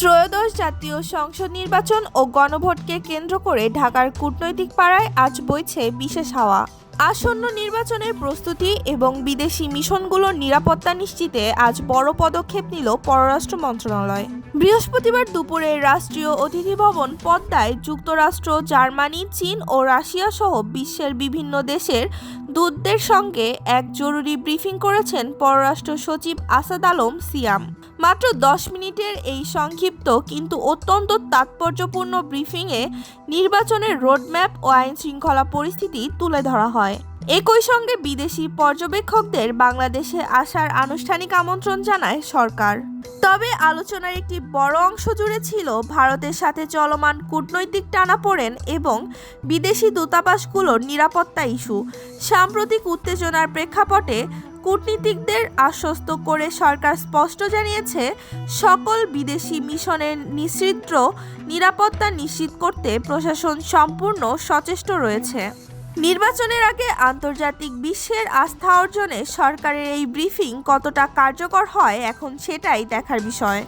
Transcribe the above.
ত্রয়োদশ জাতীয় সংসদ নির্বাচন ও গণভোটকে কেন্দ্র করে ঢাকার কূটনৈতিক পাড়ায় আজ বইছে বিশেষ হাওয়া। আসন্ন নির্বাচনের প্রস্তুতি এবং বিদেশি মিশনগুলোর নিরাপত্তা নিশ্চিতে আজ বড় পদক্ষেপ নিল পররাষ্ট্র মন্ত্রণালয়। বৃহস্পতিবার দুপুরে রাষ্ট্রীয় অতিথি ভবন পদ্মায় যুক্তরাষ্ট্র, জার্মানি, চীন ও রাশিয়া সহ বিশ্বের বিভিন্ন দেশের দূতদের সঙ্গে এক জরুরি ব্রিফিং করেছেন পররাষ্ট্র সচিব আসাদ আলম সিয়াম। মাত্র দশ মিনিটের এই সংক্ষিপ্ত কিন্তু অত্যন্ত তাৎপর্যপূর্ণ ব্রিফিংয়ে নির্বাচনের রোডম্যাপ ও আইন শৃঙ্খলা পরিস্থিতি তুলে ধরা হয়। একই সঙ্গে বিদেশি পর্যবেক্ষকদের বাংলাদেশে আসার আনুষ্ঠানিক আমন্ত্রণ জানায় সরকার। তবে আলোচনার একটি বড় অংশ জুড়ে ছিল ভারতের সাথে চলমান কূটনৈতিক টানাপোড়েন এবং বিদেশি দূতাবাসগুলোর নিরাপত্তা ইস্যু। সাম্প্রতিক উত্তেজনার প্রেক্ষাপটে কূটনীতিকদের আশ্বস্ত করে সরকার স্পষ্ট জানিয়েছে, সকল বিদেশি মিশনের নিশ্চিত্র নিরাপত্তা নিশ্চিত করতে প্রশাসন সম্পূর্ণ সচেষ্ট রয়েছে। নির্বাচনের আগে আন্তর্জাতিক বিশ্বের আস্থা অর্জনে সরকারের এই ব্রিফিং কতটা কার্যকর হয় এখন সেটাই দেখার বিষয়।